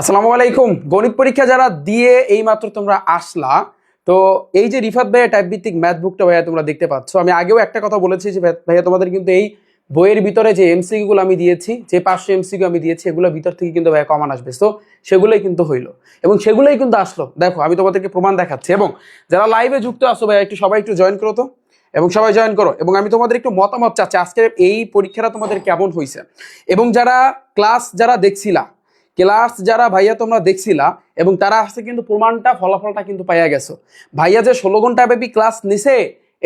আসসালামু আলাইকুম। গণিত পরীক্ষা যারা দিয়ে এই মাত্র তোমরা আসলা, তো এই যে রিফাত ভাইয়া টাইপ ভিত্তিক ম্যাথ বুকটা ভাইয়া তোমরা দেখতে পাচ্ছ, আমি আগেও একটা কথা বলেছি যে ভাইয়া তোমাদের কিন্তু এই বইয়ের ভিতরে যে এমসিকিউ গুলো আমি দিয়েছি, যে পাঁচশো এমসিকিউ আমি দিয়েছি এগুলোর ভিতর থেকে কিন্তু ভাইয়া কমান আসবে। তো সেগুলোই কিন্তু হইল। এবং সেগুলোই কিন্তু আসলো। দেখো, আমি তোমাদেরকে প্রমাণ দেখাচ্ছি। এবং যারা লাইভে যুক্ত আসো ভাইয়া, একটু সবাই একটু জয়েন করো তো। এবং সবাই জয়েন করো। এবং আমি তোমাদের একটু মতামত চাচ্ছি, আজকের এই পরীক্ষাটা তোমাদের কেমন হয়েছে এবং যারা ক্লাস যারা দেখছিলা ক্লাস যারা ভাইয়া তোমরা দেখছিলা এবং তারা আসছে কিন্তু প্রমাণটা, ফলাফলটা কিন্তু পাইয়া গেছো। ভাইয়া যে ষোলো ঘণ্টা ব্যাপী ক্লাস নিছে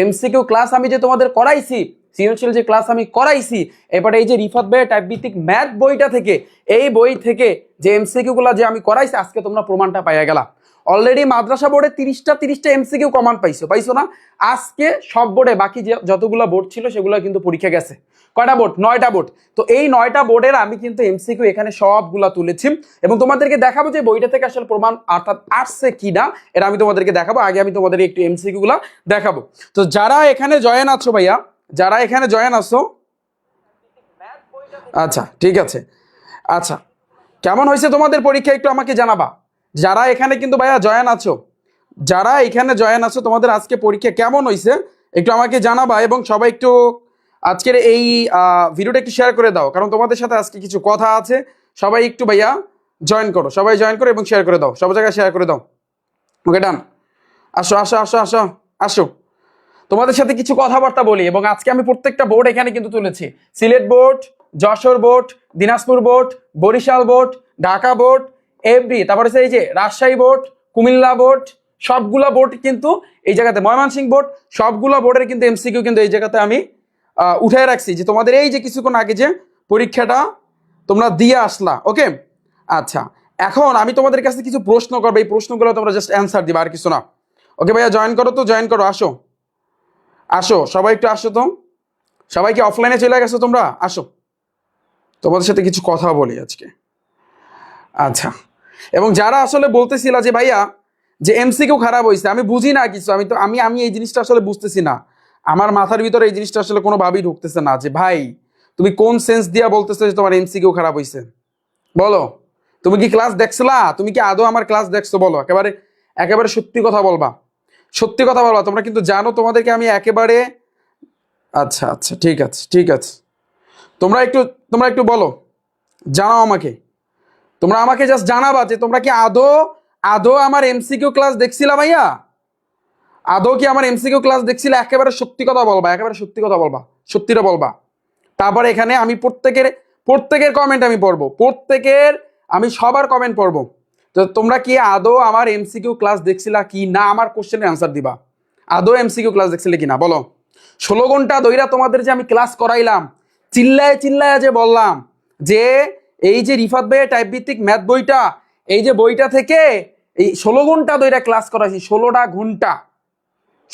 এমসিকিউ ক্লাস আমি যে তোমাদের করাইছি সৃজনশীল যে ক্লাস আমি করাইছি, এবারে এই যে রিফাত ভাইয়ের টাইপ ভিত্তিক ম্যাথ বইটা থেকে, এই বই থেকে যে এমসিকিউ গুলা যে আমি করাইছি, আজকে তোমরা প্রমাণটা পাইয়া গেলা। অলরেডি মাদ্রাসা বোর্ডে তিরিশটা তিরিশটা এমসিকিউ কমান পাইছো পাইছো না? আজকে সব বোর্ডে বাকি যতগুলো বোর্ড ছিল, সেগুলো কিন্তু পরীক্ষা গেছে। কয়টা বোর্ড নয়টা বোর্ড তো এই নয়টা বোর্ডের আমি কিন্তু এমসিকিউ এখানে সবগুলা তুলেছি এবং তোমাদেরকে দেখাবো যে বইটা থেকে আসলে প্রমাণ অর্থাৎ আসছে কি না এটা আমি তোমাদেরকে দেখাবো। আগে আমি তোমাদের একটু এমসিকিউ গুলা দেখাবো। তো যারা এখানে জয়েন আছো ভাইয়া, যারা এখানে জয়েন আছো আচ্ছা ঠিক আছে। আচ্ছা কেমন হয়েছে তোমাদের পরীক্ষা একটু আমাকে জানাবা? যারা এখানে কিন্তু ভাইয়া জয়েন আছো, যারা এখানে জয়েন আছো, তোমাদের আজকে পরীক্ষা কেমন হয়েছে একটু আমাকে জানাবা এবং সবাই একটু আজকের এই ভিডিওটা একটু শেয়ার করে দাও, কারণ তোমাদের সাথে আজকে কিছু কথা আছে। সবাই একটু ভাইয়া জয়েন করো, সবাই জয়েন করো এবং শেয়ার করে দাও, সব জায়গায় শেয়ার করে দাও। ওকে ডান আসো আসো আসো আসো আসো। তোমাদের সাথে কিছু কথাবার্তা বলি, এবং আজকে আমি প্রত্যেকটা বোর্ড এখানে কিন্তু তুলেছি। Sylhet board Jessore board Dinajpur board Barishal board Dhaka board FD তারপরে এই যে রাজশাহী বোর্ড কুমিল্লা বোর্ড সবগুলা বোর্ড কিন্তু এই জায়গাতে, ময়মনসিংহ বোর্ড সবগুলা বোর্ডের কিন্তু এমসিকিউ কিন্তু এই জায়গাতে আমি উঠায় রাখছি যে তোমাদের এই যে কিছুক্ষণ আগে যে পরীক্ষাটা তোমরা দিয়ে আসলা ওকে আচ্ছা এখন আমি তোমাদের কাছে কিছু প্রশ্ন করব, এই প্রশ্নগুলো তোমরা জাস্ট অ্যান্সার দিবা, আর কিছু না। ওকে ভাইয়া জয়েন করো তো জয়েন করো, আসো। আসো, সবাই একটু আসো তো। সবাই কি অফলাইনে চলে গেছো তোমরা? আসো। তোমাদের সাথে কিছু কথা বলি আজকে। আচ্ছা এবং যারা আসলে বলতেছিল যে, ভাইয়া, যে এমসিকিউ খারাপ হয়েছে আমি বুঝি না কিছু, আমি তো, আমি আমি এই জিনিসটা আসলে বুঝতেছি না। আমার মাথার ভিতরে এই জিনিসটা আসলে কোনোভাবেই ঢুকতেছে না যে, ভাই, তুমি কোন সেন্স দিয়া বলতেছো যে তোমার এমসিকিউ খারাপ হয়েছে বলো। তুমি কি ক্লাস দেখছিলা? তুমি কি আদৌ আমার ক্লাস দেখছ? বলো। একেবারে একেবারে সত্যি কথা বলবা। সত্যি কথা বলবা। তোমরা কিন্তু জানো তোমাদেরকে আমি একেবারে আচ্ছা আচ্ছা ঠিক আছে ঠিক আছে। তোমরা একটু তোমরা একটু বলো। জানাও আমাকে। তোমরা আমাকে জাস্ট জানাবা যে তোমরা কি আদৌ আদৌ আমার এমসিকিউ ক্লাস দেখছিলা ভাইয়া? আদৌ কি আমার এমসিকিউ ক্লাস দেখছিলে? একেবারে সত্যি কথা বলবা, একেবারে সত্যি কথা বলবা, সত্যিটা বলবা। তারপর এখানে আমি প্রত্যেকের প্রত্যেকের কমেন্ট আমি পড়ব, প্রত্যেকের আমি সবার কমেন্ট পড়ব। তো তোমরা কি আদৌ আমার এমসিকিউ ক্লাস দেখছিলা কি না? আমার কোশ্চেনের অ্যান্সার দিবা। আদৌ এমসিকিউ ক্লাস দেখছিলে কি না? বলো। ষোলো ঘণ্টা দইরা তোমাদের যে আমি ক্লাস করাইলাম, চিল্লায় চিল্লায় যে বললাম যে এই যে রিফাত ভাইয়ের টাইপ ভিত্তিক ম্যাথ বইটা, এই যে বইটা থেকে এই ষোলো ঘণ্টা দইরা ক্লাস করাইছি, ষোলোটা ঘণ্টা।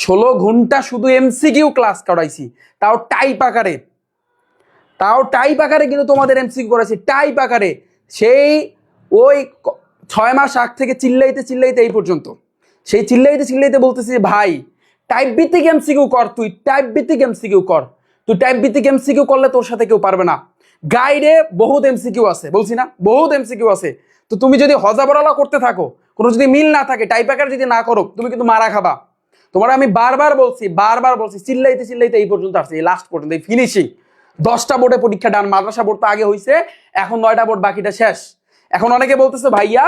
ষোলো ঘণ্টা শুধু এমসিকিউ ক্লাস করাইছি। তাও টাইপ আকারে। তাও টাইপ আকারে কিন্তু তোমাদের এমসিকিউ করাইছি। টাইপ আকারে। সেই ওই ছয় মাস আগ থেকে চিল্লাইতে চিল্লাইতে এই পর্যন্ত। সেই চিল্লাইতে চিল্লাইতে বলতেছি, ভাই টাইপ ভিত্তিক এমসিকিউ কর তুই টাইপ ভিত্তিক এমসিকিউ কর। তুই টাইপ ভিত্তিক এমসিকিউ করলে তোর সাথে কেউ পারবে না। গাইডে বহুত এমসিকিউ আছে, বলছি না, বহুত এমসিকিউ আছে। তো তুমি যদি হজাবরালা করতে থাকো, কোনো যদি মিল না থাকে টাইপ আকার যদি না করো, তুমি কিন্তু মারা খাবা। তোমার আমি বারবার বলছি বারবার বলছি, চিল্লাইতে চিল্লাইতে এই পর্যন্ত আসছে, এই লাস্ট পর্যন্ত, এই ফিনিশিং দশটা বোর্ডে পরীক্ষা ডান মাদ্রাসা বোর্ড তো আগে হয়েছে এখন নয়টা বোর্ড বাকিটা শেষ। এখন অনেকে বলতেছে, ভাইয়া,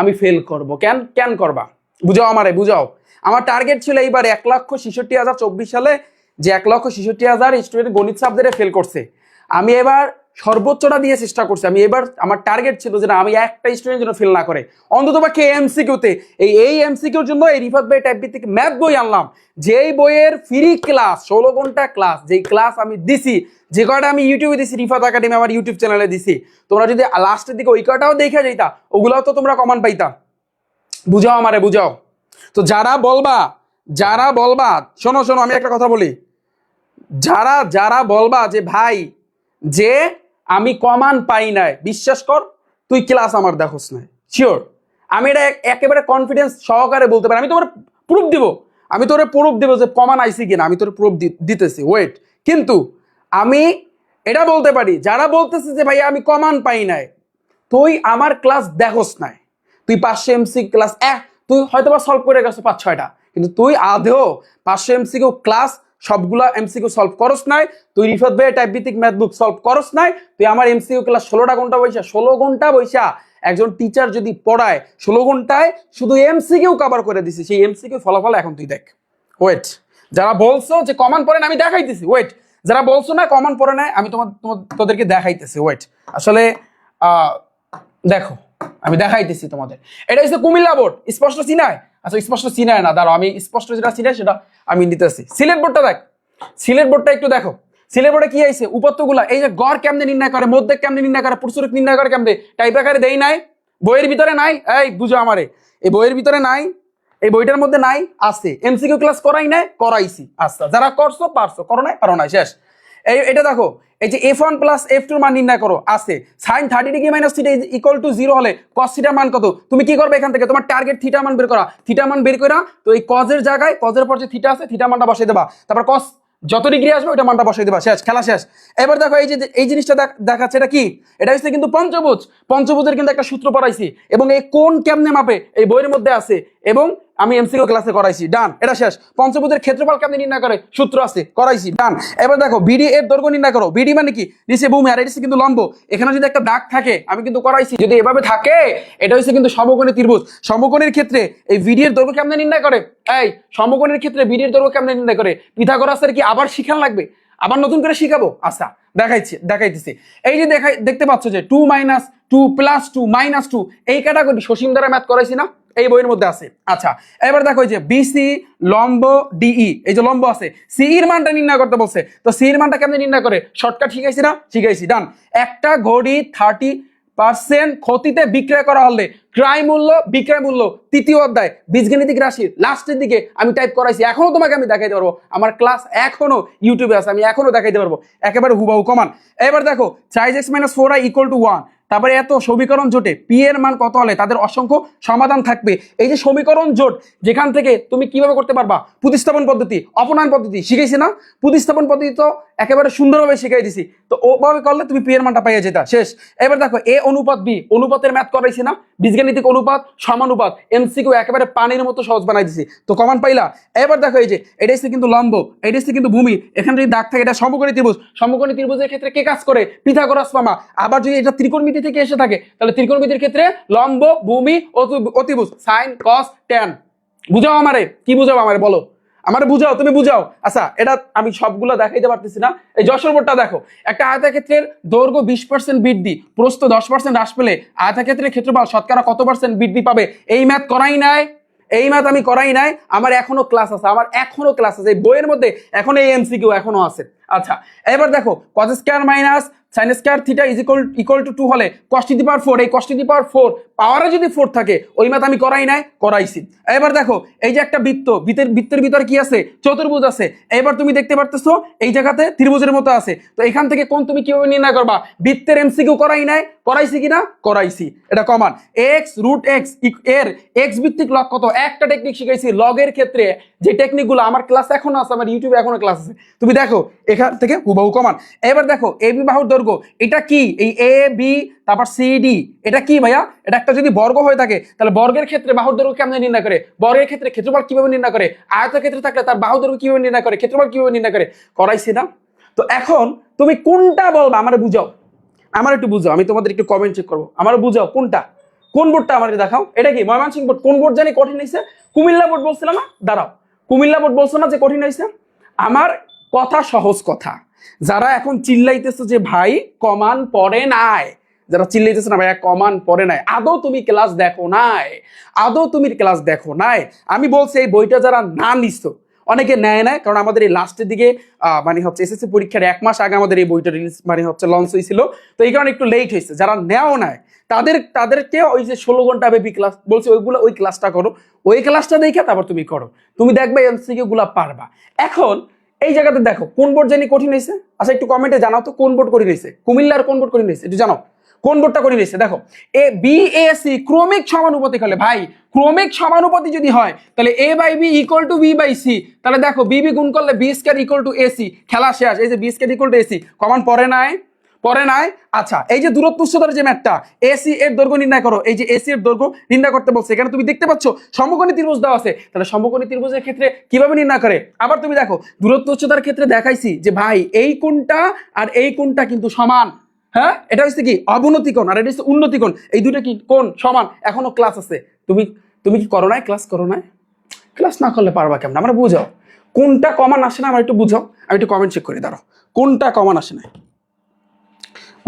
আমি ফেল করব। কেন কেন করবা? বুঝাও আমারে, বুঝাও। আমার টার্গেট ছিল এইবার এক লক্ষ ছেষট্টি হাজার চব্বিশ সালে যে এক লক্ষ ছেষট্টি হাজার স্টুডেন্ট গণিত সাবজেক্টে ফেল করছে। আমি এবার সর্বোচ্চটা দিয়ে চেষ্টা করছি। আমি এবার আমার টার্গেট ছিল যে না, আমি একটা স্টুডেন্ট যেন ফেল না করে, অন্তত পক্ষে এমসিকিউতে এই এই এমসিকিউর জন্য এই রিফাত ভাই টাইপ ভিত্তিক ম্যাথ বই আনলাম। যেই বইয়ের ফ্রি ক্লাস ষোলো ঘণ্টা ক্লাস যেই ক্লাস আমি দিছি, যে কয়টা আমি ইউটিউবে দিছি রিফাত একাডেমি আমার ইউটিউব চ্যানেলে দিছি। তোমরা যদি লাস্টের দিকে ওই কয়টাও দেখে যাইতা, ওগুলাও তো তোমরা কমান পাইতা। বুঝাও আমারে, বুঝাও। তো যারা বলবা যারা বলবা, শোনো শোনো, আমি একটা কথা বলি। যারা যারা বলবা যে ভাই, যে আমি কমান পাই নাই। বিশ্বাস কর, তুই ক্লাস আমার দেখোস নাই। শিওর আমি এটা একেবারে কনফিডেন্স সহকারে বলতে পারি। আমি তোমার প্রুফ দিব। আমি তোরে প্রুফ দিব যে কমান আইসি কিনা। আমি তোর প্রুফ দিতেছি। ওয়েট কিন্তু আমি এটা বলতে পারি, যারা বলতেছে যে ভাই আমি কমান পাই নাই, তুই আমার ক্লাস দেখোস নাই। তুই পাঁচশো এমসি ক্লাস এক তুই হয়তো বা সলভ করে গেছো পাঁচ ছয়টা কিন্তু তুই আদেও পাঁচশো এমসিকিউ ক্লাস সবগুলা এমসিকিউ সলভ করস নাই, তুই রিফাত ভাই টাইপ ভিত্তিক ম্যাথ বুক সলভ করস নাই, তুই আমার এমসিকিউ ক্লাস ষোলোটা ঘণ্টা বৈশা ষোলো ঘণ্টা বৈশা একজন টিচার যদি পড়ায় ষোলো ঘন্টায় শুধু এমসিকিউ কভার করে দিছি, সেই এমসিকিউ ফলাফল এখন তুই দেখ। ওয়েট যারা বলছো যে কমান পড়ে না আমি দেখাইতেছি ওয়েট যারা বলছো না কমান পড়ে নাই, আমি তোমার তোমার- তোদেরকে দেখাইতেছি ওয়েট আসলে দেখো, আমি দেখাইতেছি তোমাদের। এটা হচ্ছে কুমিল্লা বোর্ড, স্পষ্ট চিনায়? আচ্ছা স্পষ্ট চিনায় না, দাঁড়াও, আমি স্পষ্ট যেটা চিনাই সেটা আমি নিতেছি সিলেট বোর্ডটা দেখ। সিলেট বোর্ডটা একটু দেখো। সিলেট বোর্ডে কি আইছে উপত্যগুলা, এই যে গড় কেমনে নির্ণয় করে, মধ্যে কেমনে নির্ণয় করে, পুরুষরূপ নির্ণয় করে কেমনে? টাইপ আকারে দেয় নাই। বইয়ের ভিতরে নাই? এই, বুঝো আমারে। এই বইয়ের ভিতরে নাই, এই বইটার মধ্যে নাই, আছে। এমসিকিউ ক্লাস করাই নাই, করাইছি। আচ্ছা যারা করছ, পারছ। করো নাই, পারো নাই, শেষ। এই, এটা দেখো, এই যে এফ ওয়ান প্লাস এফ টুর মান নির্ণয় করো, আছে। Sine thirty degree minus theta equal to zero হলে কস থিটার মান কত? তুমি কি করবে এখান থেকে? তোমার টার্গেট থিটা মান বের করা। থিটা মান বের করা তো এই কজের জায়গায় কজের পর যে থিটা আছে থিটা মানটা বসাই দেবা। তারপর কস যত ডিগ্রি আসবে, ওইটা মানটা বসাই দেবা। শেষ, খেলা শেষ। এবার দেখো, এই যে, এই জিনিসটা দেখ- দেখাচ্ছে এটা কি? এটা হচ্ছে কিন্তু পঞ্চভুজ। পঞ্চভুজের কিন্তু একটা সূত্র পড়াইছি। এবং এই কোন কেমনে মাপে? এই বইয়ের মধ্যে আছে। এবং আমি এমসিকিউ ক্লাসে করাইছি ডান এটা শেষ। পঞ্চভুজের ক্ষেত্রফল কেমনে নির্ণয় করে? সূত্র আছে, করাইছি ডান এবার দেখো বিডি এর দৈর্ঘ্য নির্ণয় করো। বিডি মানে কি? নিচে ভূমি, আর এটা কিন্তু লম্ব। এখানে যদি একটা দাগ থাকে, আমি কিন্তু করাইছি। যদি এভাবে থাকে, এটা হচ্ছে কিন্তু সমকোণী ত্রিভুজ। সমকোণের ক্ষেত্রে এই বিডি এর দৈর্ঘ্য কেমনে নির্ণয় করে? এই, সমকোণের ক্ষেত্রে বিডি এর দৈর্ঘ্য কেমনে নির্ণয় করে? পিথাগোরাসের কি আবার শিখান লাগবে? আবার নতুন করে শিখাবো? আচ্ছা দেখাইছি, দেখাইতেছি। এই যে দেখাই, দেখতে পাচ্ছ যে two minus two plus two minus two এই ক্যাটাগরি সসীম দ্বারা ম্যাথ করাইছি না? এই বইয়ের মধ্যে আছে। আচ্ছা এবার দেখো যে বিসি লম্ব ডিই এই যে লম্ব আছে সি এর মানটা নির্ণয় করতে বলছে। তো সি এর মানটা কেমনে নির্ণয় করে? শর্টকাট শিখাইছি না? শিখাইছি ডান একটা ঘড়ি থার্টি পার্সেন্ট ক্ষতিতে বিক্রয় করা হলে ক্রয় মূল্য, বিক্রয় মূল্য তৃতীয় অধ্যায়, বীজগণিতিক রাশি লাস্টের দিকে আমি টাইপ করাইছি। এখনও তোমাকে আমি দেখাইতে পারব। আমার ক্লাস এখনও ইউটিউবে আছে, আমি এখনও দেখাইতে পারব। একেবারে হুবাহু কমান। এবার দেখো size x minus four I equal to one তারপরে এত সমীকরণ জোটে পি এর মান কত হলে তাদের অসংখ্য সমাধান থাকবে। এই যে সমীকরণ জোট, যেখান থেকে তুমি কীভাবে করতে পারবা? প্রতিস্থাপন পদ্ধতি, অপনয়ন পদ্ধতি, শিখাইছি না? প্রতিস্থাপন পদ্ধতি তো একেবারে সুন্দরভাবে শিখাই দিছি। তো ওভাবে করলে তুমি পি এর মানটা পাইয়া যেতা। শেষ। এবার দেখো এ অনুপাত বি অনুপাতের ম্যাথ করাইছি না। বীজগাণিতিক অনুপাত, সমানুপাত এমসিকিউ একেবারে পানির মতো সহজ বানাই দিছি। তো কমান পাইলা? এবার দেখো এই যে, এটা হচ্ছে কিন্তু লম্ব, এটা হচ্ছে কিন্তু ভূমি। এখানে যদি দাগ থাকে, এটা সমকোণী ত্রিভুজ। সমকোণী ত্রিভুজের ক্ষেত্রে কে কাজ করে? পিথাগোরাস মামা আবার যদি এটা ত্রিকোণমিতি থেকে এসে থাকে। তাহলে ত্রিকোণমিতির ক্ষেত্রে লম্ব, ভূমি, অতি- অতিভুজ, সাইন কস ট্যান বুঝাও আমারে, কি বুঝাও আমারে, বলো। আমারে বুঝাও, তুমি বুঝাও। আচ্ছা এটা আমি সবগুলো দেখাইতে পারতেছি না। এই যশোর বোর্ডটা দেখো। একটা আয়তাক্ষেত্রের দৈর্ঘ্য বিশ পার্সেন্ট বৃদ্ধি, প্রস্থ দশ পার্সেন্ট হ্রাস পেলে আয়তাক্ষেত্রের ক্ষেত্রফল শতকরা কত পার্সেন্ট বৃদ্ধি পাবে? এই ম্যাথ করাই নাই। এই ম্যাথ আমি করাই নাই। আমার এখনও ক্লাস আছে, আমার এখনও ক্লাস আছে। এই বইয়ের মধ্যে এখন এই এমসি এমসিকিউ এখনও আছে। আচ্ছা এবার দেখো cos square minus sine square theta is equal equal to to হলে কষ্ট দি পাওয়ার ফোর এই কষ্ট দি পাওয়ার ফোর পাওয়ারে যদি ফোর থাকে, ওই ম্যাথ আমি করাই নাই, করাইছি। এবার দেখো, এই যে একটা বৃত্ত বৃত্তের বৃত্তের ভিতরে কি আছে? চতুর্ভুজ আছে। এবার তুমি দেখতে পারতেছো, এই জায়গাতে ত্রিভুজের মতো আছে। তো এখান থেকে কোন তুমি কীভাবে নির্ণয় করবা? বৃত্তের এমসিকিউ করাই নাই, করাইছি কিনা? করাইছি। এটা কমান এক্স রুট এক্সের এক্স ভিত্তিক লগ কত? একটা টেকনিক শিখাইছি লগের ক্ষেত্রে যে টেকনিকগুলো আমার ক্লাস এখনও আছে, আমার ইউটিউবে এখনও ক্লাস আছে। তুমি দেখো, এখান থেকে হুবাহু কমান এবার দেখো, এ বি বাহুর দৈর্ঘ্য এটা কি? এই এ বি তারপর সি ডি এটা কি ভাইয়া? এটা একটা যদি বর্গ হয়ে থাকে, তাহলে বর্গের ক্ষেত্রে বাহুর দৈর্ঘ্য কেমন নির্ণয় করে। বর্গের ক্ষেত্রে ক্ষেত্রফল কীভাবে নির্ণয় করে? আয়তের ক্ষেত্রে থাকলে তার বাহুর দৈর্ঘ্য কীভাবে নির্ণয় করে? ক্ষেত্রফল কীভাবে নির্ণয় করে? করাইছি না। তো এখন তুমি কোনটা বলবা আমার বুঝাও। আমার একটু বুঝাও, আমি তোমাদের একটু কমেন্ট চেক করব। আমার বুঝাও কোনটা? কোন বোর্ডটা আমার দেখাও? এটা কি? ময়মনসিংহ বোর্ড। কোন বোর্ড জানি কঠিন হয়েছে কুমিল্লা বোর্ড বলছিলাম না? দাঁড়াও। কুমিল্লা বোর্ড বলছো না যে কঠিন হয়েছে আমার কথা সহজ কথা। যারা এখন চিল্লাইতেছে যে, ভাই, কমান পড়ে নাই। যারা চিল্লাইতেছে না ভাই কমান পড়ে নাই। আদৌ তুমি ক্লাস দেখো নাই? আদৌ তুমি ক্লাস দেখো নাই? আমি বলছি, এই বইটা যারা না নিছো। অনেকে নেয় না কারণ আমাদের এই লাস্টের দিকে মানে হচ্ছে এসএসসি পরীক্ষার এক মাস আগে আমাদের এই বইটা রিলিজ মানে হচ্ছে লঞ্চ হয়েছিল। তো এই কারণে একটু লেট হয়েছে। যারা নেও নাই, তাদের, তাদেরকে ওই যে ষোলো ঘণ্টা বেবি ক্লাস বলছে, ওইগুলো, ওই ক্লাসটা করো। ওই ক্লাসটা দেখে তারপর তুমি করো। তুমি দেখবে এমসিকিউ গুলা পারবা। এখন এই জায়গাতে দেখো, কোন বোর্ড জানি কঠিন হয়েছে? আচ্ছা একটু কমেন্টে জানাও তো, কোন বোর্ড কঠিন হয়েছে? কুমিল্লার কোন বোর্ড কঠিন হয়েছে? একটু জানাও, কোন বোর্ডটা করে নিয়েছে দেখো এ বি এ সি ক্রমিক সমানুপাতিক হলে, ভাই, ক্রমিক সমানুপাতি যদি হয়, তাহলে A by B equal to B by C তাহলে দেখো বি বি গুণ করলে B square equal to AC খেলা শেষ, এই যে B square equal to AC কমান পরে নাই। পরে নাই? আচ্ছা এই যে দূরত্ব উচ্চতার যে ম্যাটটা এসি এর দৈর্ঘ্য নির্ণয় করো। এই যে এসি এর দৈর্ঘ্য নির্ণয় করতে বলছে, এখানে তুমি দেখতে পাচ্ছ সমকোণী ত্রিভুজ দেওয়া আছে। তাহলে সমকোণী ত্রিভুজের ক্ষেত্রে কীভাবে নির্ণয় করে? আবার তুমি দেখো দূরত্ব উচ্চতার ক্ষেত্রে দেখাইছি যে ভাই, এই কোণটা আর এই কোণটা কিন্তু সমান। হ্যাঁ? এটা হচ্ছে কি? অবনতি কোণ আর এটা হচ্ছে উন্নতি কোণ। এই দুটো কি কোণ সমান? এখনও ক্লাস আছে। তুমি তুমি কি করো নাই? ক্লাস করো নাই? ক্লাস না করলে পারবা কেমন? আমরা বুঝাও। কোনটা কমান আসে না? আমার একটু বুঝাও। আমি একটু কমেন্ট চেক করে, দাঁড়াও। কোনটা কমান আসে না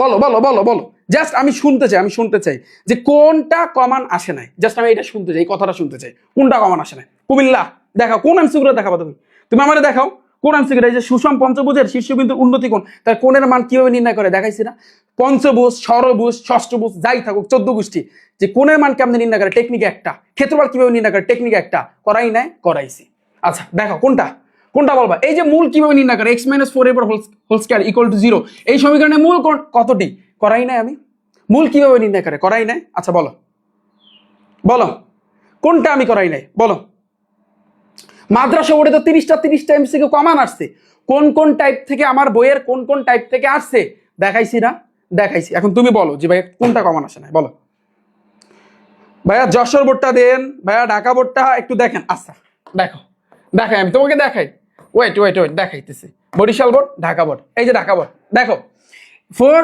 বলো বলো বলো বলো। জাস্ট আমি শুনতে চাই, আমি শুনতে চাই যে কোনটা কমান আসে নাই। জাস্ট আমি এটা শুনতে চাই কথাটা শুনতে চাই। কোনটা কমান আসে নাই? কুমিল্লা, দেখাও, কোন এমসিগুলো দেখাবো তুমি? তুমি আমারে দেখাও, কোন এই যে সুষম পঞ্চভুজের শীর্ষবিন্দু উন্নতি কোণ তার কোণের মান কীভাবে নির্ণয় করে? দেখাইছি না। পঞ্চভুজ, ষড়ভুজ, ষষ্ঠভুজ, যাই থাকুক, চোদ্দ গোষ্ঠী। যে কোণের মান কেমন নির্ণয় করে? টেকনিক একটা। ক্ষেত্রফল কীভাবে নির্ণয় করে? টেকনিক একটা। করাই নাই, করাইছি। আচ্ছা দেখো কোনটা? কোনটা বলবা? এই যে মূল কীভাবে নির্ণয় করে? এক্স মাইনাস ফোর এর whole square equal to zero এই সমীকরণে মূল কতটি? করাই নাই আমি। মূল কীভাবে নির্ণয় করে? করাই নাই? আচ্ছা বলো। বলো। কোনটা আমি করাই নাই? বলো। মাদ্রাসা বোর্ডে তো তিরিশটা তিরিশটা এমসিকিউ কমান আসছে। কোন কোন টাইপ থেকে আমার বইয়ের কোন কোন টাইপ থেকে আসছে? দেখাইছি না। দেখাইছি। এখন তুমি বলো যে ভাই কোনটা কমান আসে না বলো। ভাইয়া যশোর বোর্ডটা দেন। ভাইয়া ঢাকা বোর্ডটা একটু দেখেন। আচ্ছা দেখো। দেখাই আমি। তোমাকে দেখাই। ওয়েট ওয়েট ওয়েট দেখাইতেছি। Barishal board, Dhaka board. এই যে ঢাকা বোর্ড, দেখো। Four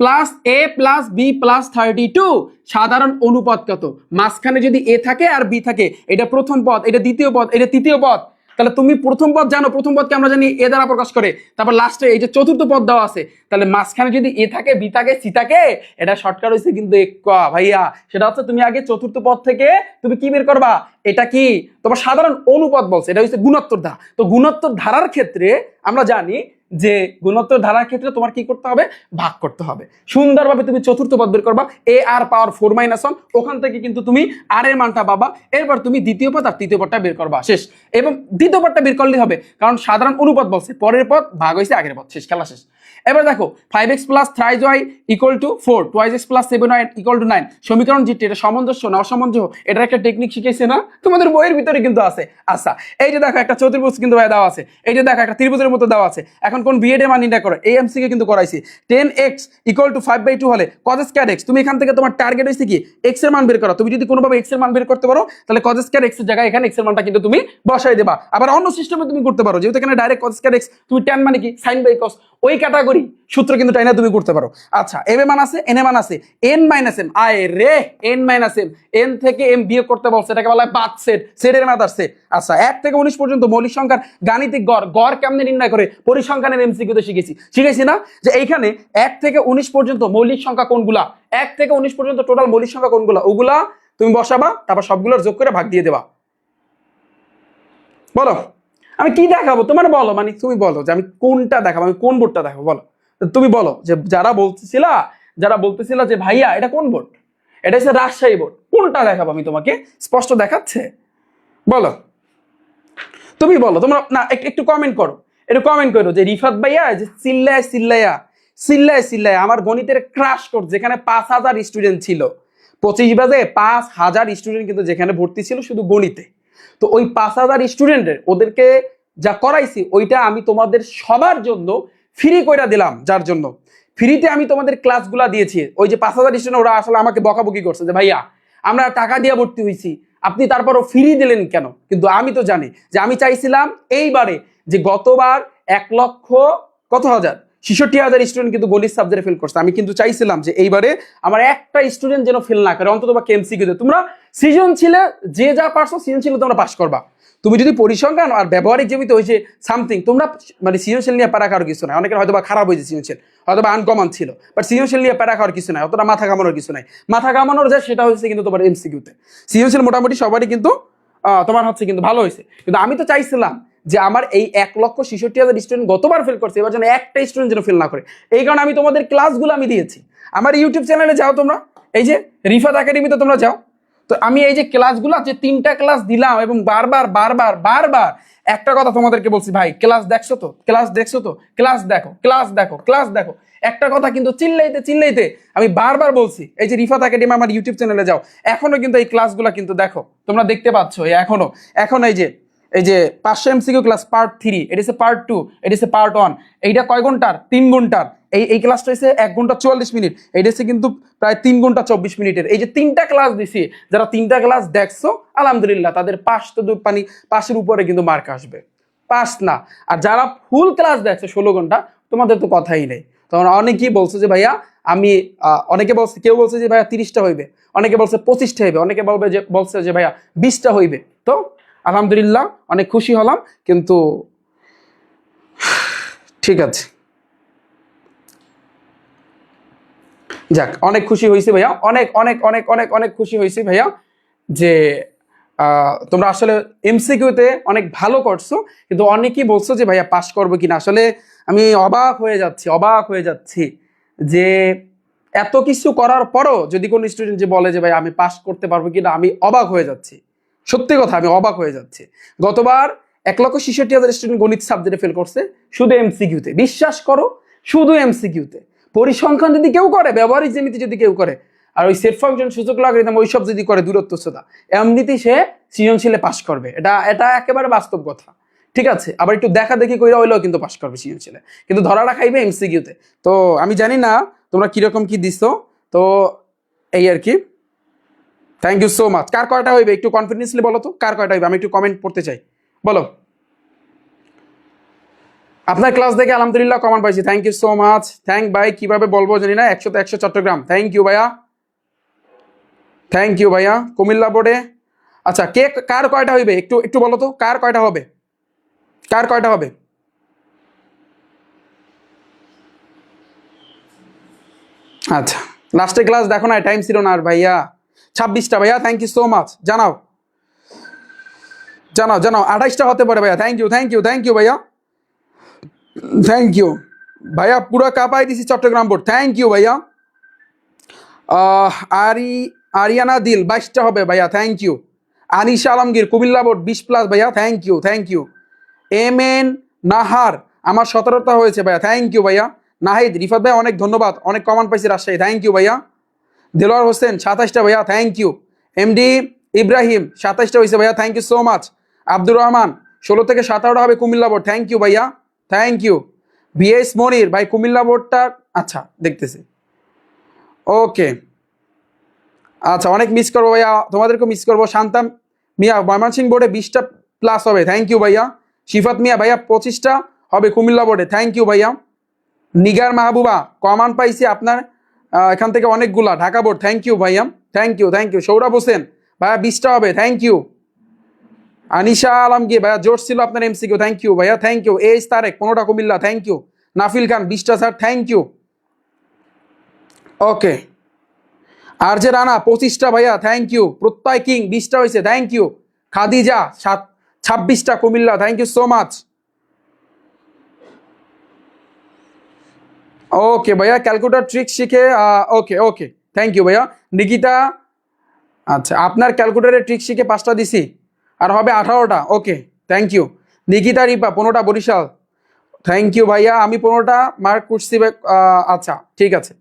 plus A plus B plus thirty two সাধারণ অনুপাত কত? মাঝখানে যদি এ থাকে আর বি থাকে, এটা প্রথম পথ এটা দ্বিতীয় পথ এটা তৃতীয় পদ। তাহলে তুমি প্রথম পদ জানো প্রথম পদকে আমরা জানি এ দ্বারা প্রকাশ করে। তারপর লাস্টে এই যে চতুর্থ পদ দেওয়া আছে তাহলে মাঝখানে যদি এ থাকে বি থাকে সি থাকে এটা শর্টকাট হয়েছে কিন্তু এক ক, ভাইয়া। সেটা হচ্ছে তুমি আগে চতুর্থ পদ থেকে তুমি কি বের করবা? এটা কি? তোমার সাধারণ অনুপদ বলছে এটা হচ্ছে গুণোত্তর ধারা তো গুণোত্তর ধারার ক্ষেত্রে আমরা জানি যে গুণোত্তর ধারার ক্ষেত্রে তোমার কি করতে হবে? ভাগ করতে হবে। সুন্দরভাবে তুমি চতুর্থ পদ বের করবা A R power four minus one ওখান থেকে কিন্তু তুমি আর এর মানটা পাবা, এরপর তুমি দ্বিতীয় পদ আর তৃতীয় পদটা বের করবা, শেষ। এবং দ্বিতীয় পদটা বের করলেই হবে, কারণ সাধারণ অনুপাত বলছে পরের পদ ভাগ হয়েছে আগের পদ, শেষ, খেলা শেষ। এবার দেখো five x plus thrice y equal to four twice x plus seven y equal to nine সমীকরণ যেটি এটা সামঞ্জস্য না অসামঞ্জস্য এটার একটা টেকনিক শিখেছে না? তোমাদের বইয়ের ভিতরে কিন্তু আছে। আচ্ছা এই যে দেখো, একটা চতুর্ভুজ কিন্তু ভাই দেওয়া আছে। এই যে দেখো, একটা ত্রিভুজের মতো দেওয়া আছে। এখন কোন বিএড এর মান নির্ণয় করো? এই এমসিকে কিন্তু করাইছি। Tan x equal to five by two হলে কজ স্কয়ার এক্স তুমি এখান থেকে তোমার টার্গেট হয়েছে কি? এক্সের মান বের করো। তুমি যদি কোনোভাবে এক্সের মান বের করতে পারো, তাহলে কজ স্কয়ার এক্সের জায়গায় এখানে এক্সের মানটা কিন্তু তুমি বসাই দেবা। আবার অন্য সিস্টেমে তুমি করতে পারো। যেহেতু এখানে ডাইরেক্ট কজ স্কয়ার এক্স তুমি টেন মানে কি? সাইন বাই কস ওই ক্যাটাগরি সূত্র কিন্তু টাইনা তুমি করতে পারো। আচ্ছা এম এ মান আছে এন এ মান আছে এন মাইনাস এম আয় রে এন মাইনাস এম এন থেকে এম বিয়োগ করতে বলছে, এটাকে বলা হয় পাঁচ সেট সেটের ম্যাথ আসছে আচ্ছা এক থেকে উনিশ পর্যন্ত মৌলিক সংখ্যার গাণিতিক গড় গড় কেমনে নির্ণয় করে? পরিসংখ্যানের এমসিকিউতে শিখেছি। শিখেছি না? যে এইখানে এক থেকে উনিশ পর্যন্ত মৌলিক সংখ্যা কোনগুলা? এক থেকে উনিশ পর্যন্ত টোটাল মৌলিক সংখ্যা কোনগুলা? ওগুলা তুমি বসাবা, তারপর সবগুলোর যোগ করে ভাগ দিয়ে দেবা। বলো। আমি কি দেখাবো? তোমার বলো মানে তুমি বলো যে আমি কোনটা দেখাবো, আমি কোন বোর্ডটা দেখাবো, বলো। তুমি বলো যে যারা বলতেছিলা যারা বলতেছিলা যে, ভাইয়া, এটা কোন বোর্ড? এটা হচ্ছে রাজশাহী বোর্ড। কোনটা দেখাবো আমি তোমাকে? স্পষ্ট দেখাচ্ছে? বলো। তুমি বলো, তোমরা না, এক- একটু কমেন্ট করো। একটু কমেন্ট করো যে, রিফাত ভাইয়া, যে চিল্লায় চিল্লাইয়া চিল্লায় চিল্লায় আমার গণিতের ক্রাশ কোর্স যেখানে পাঁচ হাজার স্টুডেন্ট ছিল। পঁচিশ বাজে পাঁচ হাজার স্টুডেন্ট কিন্তু যেখানে ভর্তি ছিল শুধু গণিতে। তো ওই পাঁচ হাজার স্টুডেন্টের ওদেরকে যা করাইছি, ওইটা আমি তোমাদের সবার জন্য ফ্রি কইরা দিলাম, যার জন্য। ফ্রিতে আমি তোমাদের ক্লাসগুলা দিয়েছি। ওই যে পাঁচ হাজার স্টুডেন্ট ওরা আসলে আমাকে বকাবকি করছে যে, ভাইয়া, আমরা টাকা দিয়ে ভর্তি হয়েছি আপনি তারপরও ফ্রি দিলেন কেন? কিন্তু আমি তো জানি যে আমি চাইছিলাম এইবারে যে গতবার এক লক্ষ কত হাজার? ছেষট্টি হাজার স্টুডেন্ট কিন্তু গণিত সাবজেক্টে ফেল করছে। আমি কিন্তু চাইছিলাম যে এইবারে আমার একটা স্টুডেন্ট যেন ফেল না করে, অন্তত বা কেমসি কিন্তু তোমরা সৃজন ছিলে যে যা পারছ সৃজনশীল তোমরা পাস করবা। তুমি যদি পরিসংখ্যান আর ব্যবহারিক জমিতে হয়েছে সামথিং তোমরা মানে সৃজনশীল নিয়ে প্যারা খাওয়ার কিছু নাই। অনেকের হয়তো বা খারাপ হয়েছে সৃজনশীল হয়তো বা আনকমন ছিল বাট সৃজনশীল নিয়ে প্যারা খাওয়ার কিছু নাই, অতটা মাথা কামানোর কিছু নাই। মাথা কামানোর যা সেটা হচ্ছে কিন্তু তোমার এমসিকিউতে সৃজনশীল মোটামুটি সবারই কিন্তু তোমার হচ্ছে কিন্তু ভালো হয়েছে। কিন্তু আমি তো চাইছিলাম যে আমার এই এক লক্ষ ছেষট্টি হাজার স্টুডেন্ট গতবার ফেল করছে, এবার যেন একটা স্টুডেন্ট যেন ফেল না করে। এই কারণে আমি তোমাদের ক্লাসগুলো আমি দিয়েছি। আমার ইউটিউব চ্যানেলে যাও তোমরা। এই যে রিফাত একাডেমিতে তোমরা যাও। তো আমি এই যে ক্লাসগুলো যে তিনটা ক্লাস দিলাম এবং বারবার বারবার বারবার একটা কথা তোমাদেরকে বলছি, ভাই ক্লাস দেখছ তো? ক্লাস দেখছ তো? ক্লাস দেখো ক্লাস দেখো ক্লাস দেখো। একটা কথা কিন্তু চিল্লাইতে চিল্লাইতে আমি বারবার বলছি, এই যে রিফাত একাডেমি আমার ইউটিউব চ্যানেলে যাও। এখনও কিন্তু এই ক্লাসগুলো কিন্তু দেখো। তোমরা দেখতে পাচ্ছ, এখনও। এখন এই যে এই যে পাঁচশো এমসিকিউ ক্লাস পার্ট থ্রি এটি হচ্ছে পার্ট টু এটি হচ্ছে পার্ট ওয়ান এইটা কয় ঘণ্টার? তিন ঘণ্টার। এই এই ক্লাসটা হচ্ছে এক ঘণ্টা চুয়াল্লিশ মিনিট। এইটা হচ্ছে কিন্তু প্রায় তিন ঘণ্টা চব্বিশ মিনিটের। এই যে তিনটা ক্লাস দিছি, যারা তিনটা ক্লাস দেখছ, আলহামদুলিল্লাহ, তাদের পাশ তো পানি পাশের উপরে কিন্তু মার্ক আসবে। পাস না। আর যারা ফুল ক্লাস দেখছে ষোলো ঘণ্টা, তোমাদের তো কথাই নেই। তখন অনেকেই বলছে যে, ভাইয়া, আমি অনেকে বলছে, কেউ বলছে যে, ভাইয়া, তিরিশটা হইবে। অনেকে বলছে, পঁচিশটা হইবে। অনেকে বলবে যে, বলছে যে, ভাইয়া, বিশটা হইবে। তো আলহামদুলিল্লাহ, অনেক খুশি হলাম, কিন্তু ঠিক আছে। যাক, অনেক খুশি হয়েছি ভাইয়া, অনেক অনেক অনেক অনেক অনেক খুশি হয়েছি ভাইয়া, যে তোমরা আসলে এমসিকিউতে অনেক ভালো করছ, কিন্তু অনেকেই বলছো যে ভাইয়া পাশ করব কিনা। আসলে আমি অবাক হয়ে যাচ্ছি, অবাক হয়ে যাচ্ছি যে এত কিছু করার পরও যদি কোনো স্টুডেন্ট যে বলে যে ভাই আমি পাশ করতে পারব কিনা, আমি অবাক হয়ে যাচ্ছি। সত্যি কথা, আমি অবাক হয়ে যাচ্ছি। গতবার এক লক্ষ ছেষট্টি হাজার স্টুডেন্ট গণিত সাবজেক্টে ফেল করছে শুধু এমসিকিউতে বিশ্বাস করো, শুধু এমসিকিউতে পরিসংখ্যান যদি কেউ করে, ব্যবহারিক জ্যামিতি যদি কেউ করে, আর ওই সেট ফাংশন সূচক লগারিদম ওইসব যদি করে দূরত্ব দূরত্বতা এমনিতেই সে সৃজনশীলে পাশ করবে। এটা এটা একেবারে বাস্তব কথা। ঠিক আছে, আবার একটু দেখা দেখি কইরা হইলেও কিন্তু পাশ করবে সৃজনশীলে। কিন্তু ধরাটা খাইবে এমসিকিউতে তো আমি জানি না তোমরা কীরকম কি দিছো। তো এই আর কি। থ্যাংক ইউ সো মাচ কার কয়টা হইবে? একটু কনফিডেন্সলি বলো তো, কার কয়টা হইবে? আমি একটু কমেন্ট পড়তে চাই। বলো। আপনার ক্লাস দেখে আলহামদুলিল্লাহ কমেন্ট পাইছি। Thank you so much thank ভাই, কীভাবে বলব জানি না। একশো তো একশো চট্টগ্রাম। থ্যাংক ইউ ভাইয়া। থ্যাংক ইউ ভাইয়া। কুমিল্লা বোর্ডে আচ্ছা কে কার কয়টা হইবে? একটু একটু বলো তো, কার কয়টা হবে? কার কয়টা হবে? আচ্ছা লাস্টে ক্লাস দেখো না টাইম ছিল না আর ভাইয়া। ছাব্বিশটা, ভাইয়া থ্যাংক ইউ সো মাচ জানাও। জানাও জানাও, আঠাইশটা হতে পারে, ভাইয়া। Thank you thank you thank you ভাইয়া। থ্যাংক ইউ ভাইয়া, পুরো কাপাই দিছি চট্টগ্রাম বোর্ড থ্যাংক ইউ ভাইয়া। আরি, আরিয়ানা দিল, বাইশটা হবে, ভাইয়া। Thank you Anisha Alamgir, Comilla board বিশ প্লাস ভাইয়া। Thank you thank you M N Nahar, আমার সতেরোটা হয়েছে, ভাইয়া। থ্যাংক ইউ ভাইয়া। নাহিদ, রিফাত ভাই, অনেক ধন্যবাদ। অনেক কমান পাইছি রাজশাহী। থ্যাংক ইউ ভাইয়া। দেলোয়ার হোসেন, সাতাশটা ভাইয়া থ্যাংক ইউ এমডি ইব্রাহিম সাতাশটা হয়েছে ভাইয়া thank you so much Abdur Rahman, ষোলো থেকে সাতারোটা হবে কুমিল্লা বোর্ড থ্যাংক ইউ ভাইয়া থ্যাংক ইউ বিএস মনির, ভাই কুমিল্লা বোর্ডটা আচ্ছা দেখতেছি। ওকে আচ্ছা অনেক মিস করব ভাইয়া তোমাদেরকে মিস করব। শান্তাম মিয়া, ময়মনসিংহ বোর্ডে বিশটা প্লাস হবে থ্যাংক ইউ ভাইয়া। শিফাত মিয়া, ভাইয়া, পঁচিশটা হবে কুমিল্লা বোর্ডে থ্যাংক ইউ ভাইয়া। নিগার মাহবুবা, কমান পাইছি আপনার এখান থেকে অনেকগুলা। ঢাকা বোর্ড থ্যাংক ইউ ভাইয়া। Thank you thank you Sourav Hossain, ভাইয়া বিশটা হবে থ্যাংক ইউ আনিশা আলমগীর, ভাইয়া জোর ছিল আপনার এমসি এমসিকিউ থ্যাংক ইউ ভাইয়া থ্যাংক ইউ এইচ তারেক পনেরোটা কুমিল্লা থ্যাংক ইউ নাফিল খান, বিশটা স্যার থ্যাংক ইউ ওকে আর যে রানা, পঁচিশটা ভাইয়া থ্যাংক ইউ প্রত্যয় কিং, বিশটা হয়েছে থ্যাংক ইউ খাদিজা, সাত ছাব্বিশটা Comilla thank you so much okay ভাইয়া ক্যালকুলেটর ট্রিক শিখে ওকে ওকে থ্যাংক ইউ ভাইয়া নিকিতা আচ্ছা আপনার ক্যালকুলেটরের ট্রিক শিখে পাঁচটা দিছি, আর হবে আঠারোটা okay thank you Nikita Ripa, পনেরোটা বরিশাল থ্যাংক ইউ ভাইয়া আমি পনেরোটা মার্ক করছি আচ্ছা ঠিক আছে.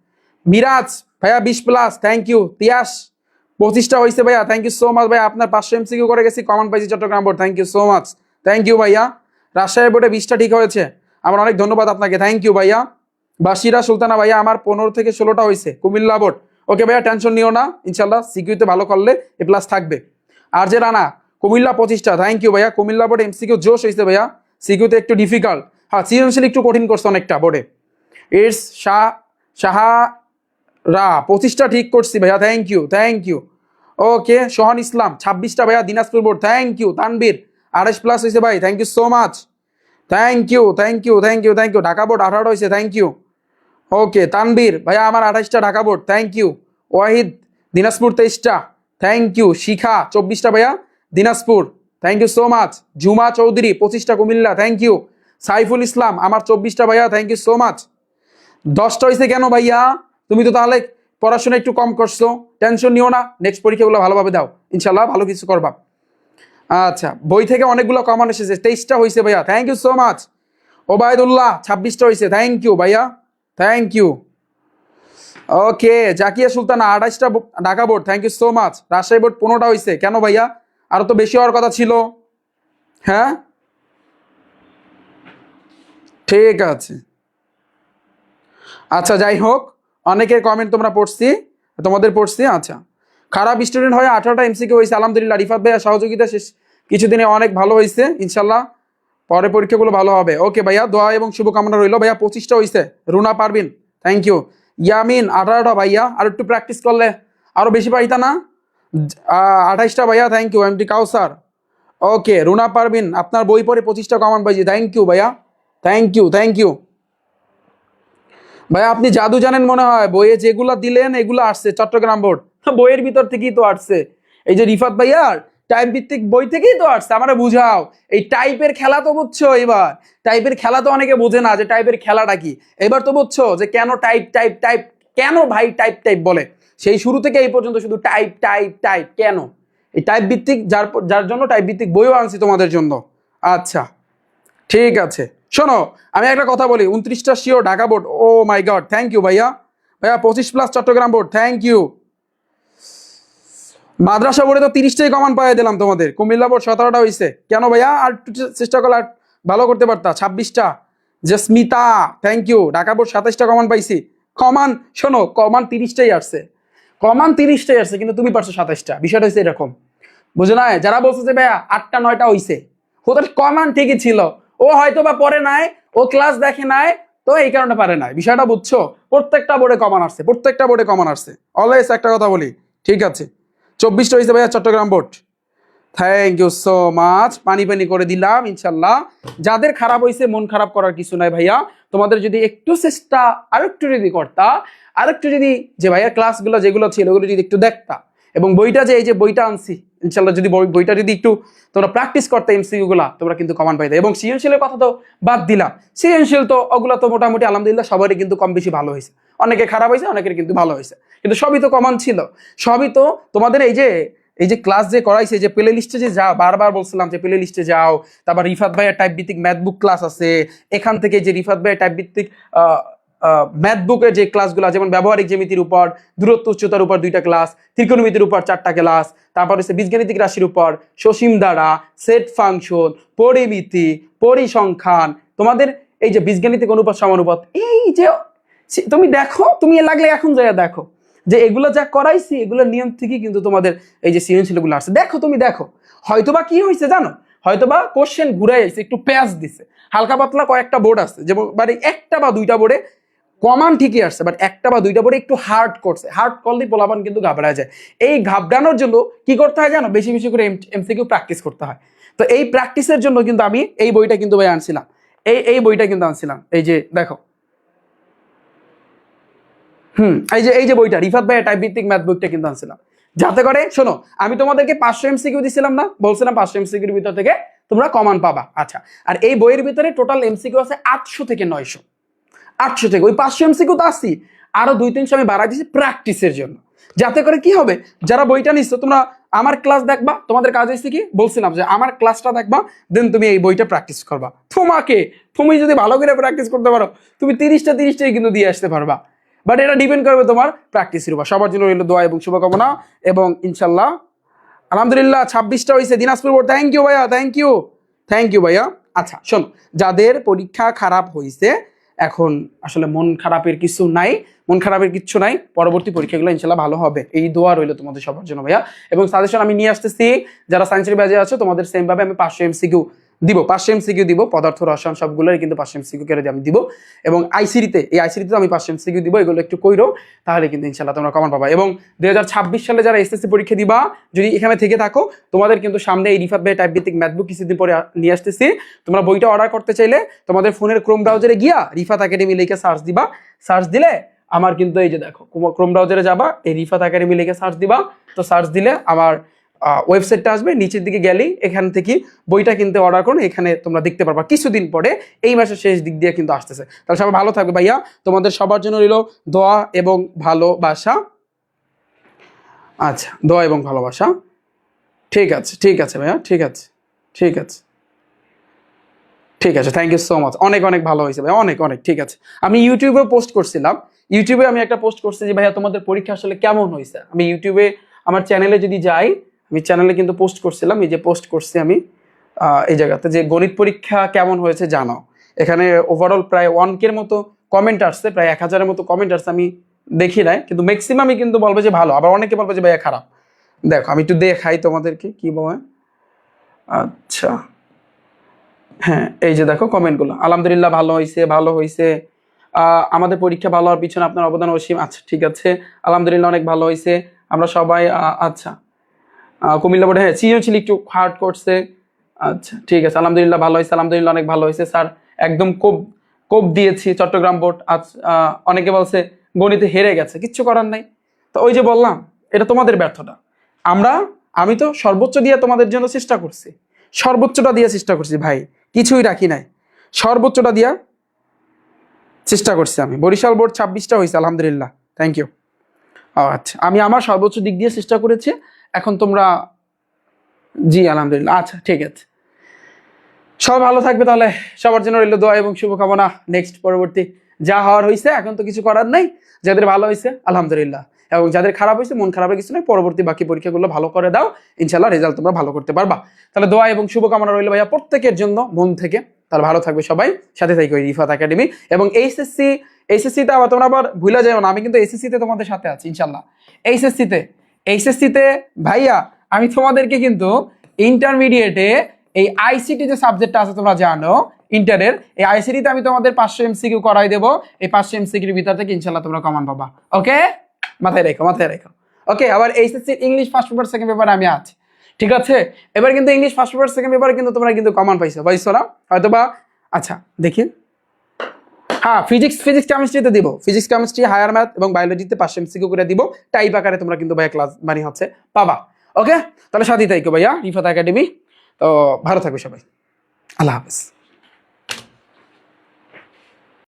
মিরাজ ভাইয়া বিশ প্লাস থ্যাংক ইউ তিয়াস, পঁচিশটা হয়েছে ভাইয়া থ্যাংক ইউ সো মাচ ভাইয়া আপনার পাঁচশো এমসিকিউ করে গেছি কমন পাইছি Chittagong board thank you so much thank you ভাইয়া রাজশাহী বোর্ডে বিশটা ঠিক হয়েছে, আমার অনেক ধন্যবাদ আপনাকে থ্যাংক ইউ ভাইয়া বাসিরা সুলতানা ভাইয়া, আমার পনেরো থেকে ষোলোটা হয়েছে কুমিল্লা বোর্ড। ওকে ভাইয়া টেনশন নিও না, ইনশাল্লাহ সিকিউতে ভালো করলে এ প্লাস থাকবে। আর যে রানা, কুমিল্লা পঁচিশটা থ্যাংক ইউ ভাইয়া, কুমিল্লা বোর্ডে এমসিকিউ জোশ হয়েছে ভাইয়া সিকিউতে একটু ডিফিকাল্ট হ্যাঁ সৃজনশীল একটু কঠিন করছে অনেকটা বোর্ডে। ইটস শাহ সাহা রা পঁচিশটা ঠিক করছি ভাইয়া thank you thank you okay, Sohan Islam, ছাব্বিশটা ভাইয়া, Dinajpur board thank you Tanvir আড়াইশ প্লাস হয়েছে ভাই thank you so much thank you thank you thank you thank you Dhaka board আঠারো হয়েছে থ্যাংক ইউ ওকে তানবীর ভাইয়া, আমার আঠাইশটা Dhaka board thank you Wahid, Dinajpur তেইশটা থ্যাংক ইউ শিখা, চব্বিশটা, ভাইয়া, Dinajpur thank you so much Juma Chowdhury, পঁচিশটা, Comilla thank you Saiful ইসলাম, আমার চব্বিশটা, ভাইয়া থ্যাংক ইউ সো মাচ দশটা হয়েছে কেন, ভাইয়া? তুমি তো তাহলে পড়াশোনা একটু কম করছ টেনশন নিও না নেক্সট পরীক্ষাগুলো ভালোভাবে দাও ইনশাল্লাহ ভালো কিছু করবা। আচ্ছা বই থেকে অনেকগুলো কমন এসেছে, তেইশটা হয়েছে ভাইয়া thank you so much Obaidullah, ছাব্বিশটা হয়েছে থ্যাংক ইউ ভাইয়া। Thank you okay Zakia Sultana আঠাইশটা Dhaka board thank you so much Rajshahi board পনেরোটা হয়েছে কেন ভাইয়া? আরও তো বেশি হওয়ার কথা ছিল। হ্যাঁ? ঠিক আছে। আচ্ছা যাই হোক, অনেকের কমেন্ট তোমরা পড়ছি, তোমাদের পড়ছি আচ্ছা। খারাপ স্টুডেন্ট হয়ে আঠারোটা এমসিকে হয়েছে আলহামদুলিল্লাহ, রিফাত ভাইয়া সহযোগিতা শেষ, কিছুদিনে অনেক ভালো হয়েছে ইনশাল্লাহ। পরে পরীক্ষাগুলো ভালো হবে। ওকে ভাইয়া, দোয়া এবং শুভকামনা রইল। ভাইয়া, পঁচিশটা হয়েছে রুনা পারবিন থ্যাংক ইউ ইয়ামিন, আঠারোটা ভাইয়া। আর একটু প্র্যাকটিস করলে আরও বেশি পাইতা না? আঠাইশটা ভাইয়া thank you M MT Kawsar okay, Runa Parvin, আপনার বই পড়ে পঁচিশটা কমেন্ট পাইছি থ্যাংক ইউ ভাইয়া। থ্যাংক ইউ থ্যাংক ইউ ভাইয়া, আপনি জাদু জানেন মনে হয়, বইয়ে যেগুলা দিলেন, এগুলো আসছে। চট্টগ্রাম বোর্ড। বইয়ের ভিতর থেকেই তো আসছে। এই যে রিফাত ভাইয়ার টাইপ ভিত্তিক বই থেকেই তো আসছে, আমরা বুঝাও। এই টাইপের খেলা তো বুঝছ এবার টাইপের খেলা তো অনেকে বোঝে না যে টাইপের খেলাটা কি। এবার তো বুঝছ যে কেন টাইপ টাইপ টাইপ কেন ভাই টাইপ টাইপ বলে? সেই শুরু থেকে এই পর্যন্ত শুধু টাইপ টাইপ টাইপ কেন? এই টাইপ ভিত্তিক যার যার জন্য টাইপ ভিত্তিক বইও আনছি তোমাদের জন্য। আচ্ছা ঠিক আছে। শোনো, আমি একটা কথা বলি, উনত্রিশটা শিও Dhaka board, oh my god thank you ভাইয়া। ভাইয়া পঁচিশ plus Chittagong board thank you মাদ্রাসা বোর্ডে তো তিরিশটাই কমান পাইয়ে দিলাম তোমাদের। কুমিল্লা বোর্ড সতেরোটা হয়েছে কেন ভাইয়া? আর চেষ্টা করলে ভালো করতে পারতা। ছাব্বিশটা। Josmita thank you Dhaka board সাতাইশটা common পাইছি। কমান শোনো কমান তিরিশটাই আসছে। কমান তিরিশটাই আসছে, কিন্তু তুমি পারছ সাতাইশটা। বিষয়টা হচ্ছে এরকম। বুঝো না যারা বলছে যে ভাইয়া, আটটা, নয়টা হইছে। ওদের কমান ঠিকই ছিল। ও হয়তো বা পরে নাই, ও ক্লাস দেখে নাই, তো এই কারণে পারে নাই। বিষয়টা বুঝছ? প্রত্যেকটা বোর্ডে কমান আসছে, প্রত্যেকটা বোর্ডে কমান আসছে। অলওয়েজ একটা কথা বলি, ঠিক আছে? চব্বিশটা হয়েছে ভাইয়া, Chittagong board. Thank you so much পানি পানি করে দিলাম ইনশাল্লাহ যাদের খারাপ হয়েছে, মন খারাপ করার কিছু নাই ভাইয়া। তোমাদের যদি একটু চেষ্টা আরেকটু যদি করতা, আরেকটু যদি যে ভাইয়া ক্লাসগুলো যেগুলো ছিল, ওগুলো যদি একটু দেখতা, এবং বইটা যে, এই যে বইটা আনছি ইনশাল্লাহ যদি বইটা যদি একটু তোমরা প্র্যাকটিস করতে এমসিকিউ গুলা তোমরা কিন্তু কমান পাইতে। এবং সৃজনশীলের কথা তো বাদ দিলা সৃজনশীল তো ওগুলো তো মোটামুটি, আলহামদুলিল্লাহ, সবারই কিন্তু কম বেশি ভালো হয়েছে। অনেকে খারাপ হয়েছে, অনেকের কিন্তু ভালো হয়েছে। কিন্তু সবই তো কমন ছিল। সবই তো তোমাদের এই যে এই যে ক্লাস যে করাইছে যে প্লে লিস্টে যে যাও, বারবার বলছিলাম যে প্লে লিস্টে যাও, তারপর রিফাত ভাইয়ের টাইপ ভিত্তিক ম্যাথ বুক ক্লাস আছে, এখান থেকে যে রিফাত ভাইয়ের টাইপ ভিত্তিক ম্যাথ বুকের যে ক্লাসগুলো যেমন ব্যবহারিক জ্যামিতির উপর, দূরত্ব, উচ্চতার উপর দুইটা ক্লাস ত্রিকোণমিতির উপর চারটা ক্লাস তারপর হচ্ছে বীজগাণিতিক রাশির উপর, সসীম দ্বারা সেট ফাংশন পরিমিতি, পরিসংখ্যান, তোমাদের এই যে বীজগাণিতিক অনুপাত, সমানুপাত, এই যে তুমি দেখো, তুমি লাগলে এখন যাইয়া দেখো। যে এগুলো যা করাইছি এগুলো নিয়ম থেকেই কিন্তু তোমাদের এই যে সৃজনশীলগুলো আসছে। দেখো তুমি দেখো, হয়তোবা কি হয়েছে জানো? হয়তোবা কোশ্চেন ঘুরাই আসছে, একটু প্যাচ দিছে। হালকা পাতলা কয়েকটা বোর্ড আছে যেমন মানে একটা বা দুইটা বোর্ডে কমান ঠিকই আসছে বাট একটা বা দুইটা বোর্ডে একটু হার্ড করছে। হার্ড করলেই পোলাপান কিন্তু ঘাবড়ায় যায়। এই ঘাবড়ানোর জন্য কি করতে হয় জানো? বেশি বেশি করে এমসিকিউ প্র্যাকটিস করতে হয়। তো এই প্র্যাকটিসের জন্য কিন্তু আমি এই বইটা কিন্তু ভাই আনছিলাম। এই এই বইটা কিন্তু আনছিলাম। এই যে দেখো হুম, এই যে এই যে বইটা, রিফাত ভাই টাইপ ভিত্তিক ম্যাথ কিন্তু আনছিলাম। যাতে করে, শোনো, আমি তোমাদেরকে পাঁচশো এমসিকিউ দিছিলাম না, বলছিলাম পাঁচশো এমসিকিউর ভিতর থেকে তোমরা কমান পাবা। আচ্ছা আর এই বইয়ের ভিতরে টোটাল এমসিকিউ আছে আটশো থেকে নয়শো। আটশো থেকে, ওই পাঁচশো এমসিকিউ তো আসি আরও দুই, তিনশো আমি বাড়াই দিচ্ছি প্র্যাকটিসের জন্য। যাতে করে কি হবে, যারা বইটা নিচ্ছ তোমরা আমার ক্লাস দেখবা, তোমাদের কাজ হয়েছে কি, বলছিলাম যে আমার ক্লাসটা দেখবা দেন তুমি এই বইটা প্র্যাকটিস করবা। তোমাকে, তুমি যদি ভালো করে প্র্যাকটিস করতে পারো, তুমি তিরিশটা তিরিশটাই কিন্তু দিয়ে আসতে পারবা। বাট এটা ডিপেন্ড করবে তোমার প্র্যাকটিসের উপর। সবার জন্য রইল দোয়া এবং শুভকামনা এবং ইনশাল্লাহ আলহামদুলিল্লাহ, ছাব্বিশটা হয়েছে দিনাজপুর বোর্ড থ্যাংক ইউ ভাইয়া থ্যাংক ইউ থ্যাংক ইউ ভাইয়া। আচ্ছা শোনো, যাদের পরীক্ষা খারাপ হয়েছে, এখন আসলে মন খারাপের কিছু নাই, মন খারাপের কিচ্ছু নাই, পরবর্তী পরীক্ষাগুলো ইনশাল্লাহ ভালো হবে। এই দোয়া রইল তোমাদের সবার জন্য ভাইয়া। এবং সাজেশন আমি নিয়ে আসতেছি, যারা সায়েন্সের ব্যাজে আছে, তোমাদের সেম ভাবে আমি পাঁচশো এমসিকিউ দিব, পাঁচশো এমসিকিউ দিব, পদার্থ, রসায়ন সবগুলোই কিন্তু পাঁচশো এমসিকিউ দিয়ে আমি দিব। এবং আইসিডিতে এই আইসিডিতে আমি পাঁচশো এমসিকিউ দিব, এগুলো একটু কইরো, তাহলে কিন্তু ইনশাল্লাহ তোমরা কমন পাবা। এবং দু হাজার ছাব্বিশ সালে যারা এসএসসি পরীক্ষা দিবা, যদি এখানে থেকে থাকো, তোমাদের কিন্তু সামনে এই ভাই টাইপ ভিত্তিক ম্যাথবুক কিছুদিন পরে নিয়ে আসতেছি। তোমরা বইটা অর্ডার করতে চাইলে, তোমাদের ফোনের ক্রোম ব্রাউজারে গিয়া রিফাত একাডেমি লিখে সার্চ দিবা। সার্চ দিলে আমার কিন্তু এই যে দেখো ক্রোম ব্রাউজারে যাবা, এই রিফাত একাডেমি লিখে সার্চ দিবা। তো সার্চ দিলে আমার ওয়েবসাইটটা আসবে, নিচের দিকে গেলেই এখান থেকে বইটা কিনতে অর্ডার করুন, এখানে তোমরা দেখতে পারবা কিছুদিন পরে এই মাসের শেষ দিক দিয়ে কিন্তু আসতেছে। তাহলে সবাই ভালো থাকবে ভাইয়া, তোমাদের সবার জন্য রইল দোয়া এবং ভালোবাসা। আচ্ছা দোয়া এবং ভালোবাসা। ঠিক আছে ঠিক আছে ভাইয়া, ঠিক আছে ঠিক আছে। ঠিক আছে থ্যাংক ইউ সো মাচ অনেক অনেক ভালো হয়েছে ভাই অনেক অনেক, ঠিক আছে। আমি ইউটিউবেও পোস্ট করছিলাম। ইউটিউবে আমি একটা পোস্ট করছি যে ভাইয়া তোমাদের পরীক্ষা আসলে কেমন হয়েছে? আমি ইউটিউবে আমার চ্যানেলে যদি যাই আমি চ্যানেলে কিন্তু পোস্ট করছিলাম, এই যে পোস্ট করছি আমি এই জায়গাতে যে গণিত পরীক্ষা কেমন হয়েছে জানাও। এখানে ওভারঅল প্রায় ওয়ান কের মতো কমেন্ট আসছে, প্রায় এক হাজারের মতো কমেন্ট আসছে, আমি দেখি নাই, কিন্তু ম্যাক্সিমামই কিন্তু বলবে যে ভালো, আবার অনেকে বলবে যে ভাইয়া খারাপ। দেখো, আমি একটু দেখাই তোমাদেরকে, কি বলে? আচ্ছা। হ্যাঁ এই যে দেখো কমেন্টগুলো আলহামদুলিল্লাহ ভালো হয়েছে ভালো হয়েছে আমাদের পরীক্ষা ভালো হওয়ার পিছনে আপনার অবদান অসীম। আচ্ছা ঠিক আছে। আলহামদুলিল্লাহ অনেক ভালো হয়েছে আমরা সবাই আচ্ছা। কুমিল্লা বোর্ডে হ্যাঁ সৃজনশীল একটু হার্ড করছে। আচ্ছা ঠিক আছে, আলহামদুলিল্লাহ ভালো হয়েছে, আলহামদুলিল্লাহ অনেক ভালো হয়েছে। স্যার, একদম কোপ কোপ দিয়েছি চট্টগ্রাম বোর্ড। আজ অনেকে বলছে গণিতে হেরে গেছে, কিচ্ছু করার নাই। তো ওই যে বললাম, এটা তোমাদের ব্যর্থতা। আমরা, আমি তো সর্বোচ্চ দিয়ে তোমাদের জন্য চেষ্টা করছি। সর্বোচ্চটা দিয়ে চেষ্টা করছি, ভাই, কিছুই রাখি নাই। সর্বোচ্চটা দিয়া চেষ্টা করছি আমি। বরিশাল বোর্ড ছাব্বিশটা হয়েছে, আলহামদুলিল্লাহ। থ্যাংক ইউ আচ্ছা আমি আমার সর্বোচ্চ দিক দিয়ে চেষ্টা করেছি এখন তোমরা জি, আলহামদুলিল্লাহ। আচ্ছা ঠিক আছে। সবাই ভালো থাকবে তাহলে। সবার জন্য রইল দোয়া এবং শুভকামনা। নেক্সট পরবর্তী যা হওয়ার হয়েছে এখন তো কিছু করার নাই। যাদের ভালো হয়েছে আলহামদুলিল্লাহ। এবং যাদের খারাপ হয়েছে মন খারাপের কিছু নয় পরবর্তী বাকি পরীক্ষাগুলো ভালো করে দাও। ইনশাল্লাহ রেজাল্ট তোমরা ভালো করতে পারবা। তাহলে দোয়া এবং শুভকামনা রইল ভাইয়া প্রত্যেকের জন্য, মন থেকে। তাহলে ভালো থাকবে সবাই। সাথে থাকবে রিফাত একাডেমি। এবং এইচএসসি, এইচএসসিতে আবার তোমরা আবার ভুলে যাও না। আমি কিন্তু এইচএসসিতে তোমাদের সাথে আছি ইনশাল্লাহ এইচএসসিতে এইচএসসিতে ভাইয়া, আমি তোমাদেরকে কিন্তু ইন্টারমিডিয়েটে এই আইসিটি যে সাবজেক্টটা আছে তোমরা জানো ইন্টারের এই আইসিটিতে আমি তোমাদের পাঁচশো এমসিকিউ করাই দেবো। এই পাঁচশো এমসিকিউর ভিতর থেকে ইনশাল্লাহ তোমরা কমান পাবা। ওকে মাথায় রেখো মাথায় রেখো। ওকে আবার HSC English first paper second পেপারে আমি আছি। ঠিক আছে? এবার কিন্তু ইংলিশ ফার্স্ট পেপার সেকেন্ড পেপারে কিন্তু তোমরা কিন্তু কমান পাইছো। পাইছো না? হয়তো বা আচ্ছা দেখি। হ্যাঁ ফিজিক্স ফিজিক্স কেমিস্ট্রিতে দিব। ফিজিক্স কেমিস্ট্রি হায়ার ম্যাথ এবং বায়োলজিতে পাঁচশো এমসিকিউ করে দিব। টাইপ আকারে তোমরা কিন্তু ভাইয়া ক্লাস মানে হচ্ছে পাবা। ওকে তাহলে সাথী তাইকো ভাইয়া রিফাত একাডেমি তো ভালো থাকবে সবাই। আল্লাহ হাফেজ।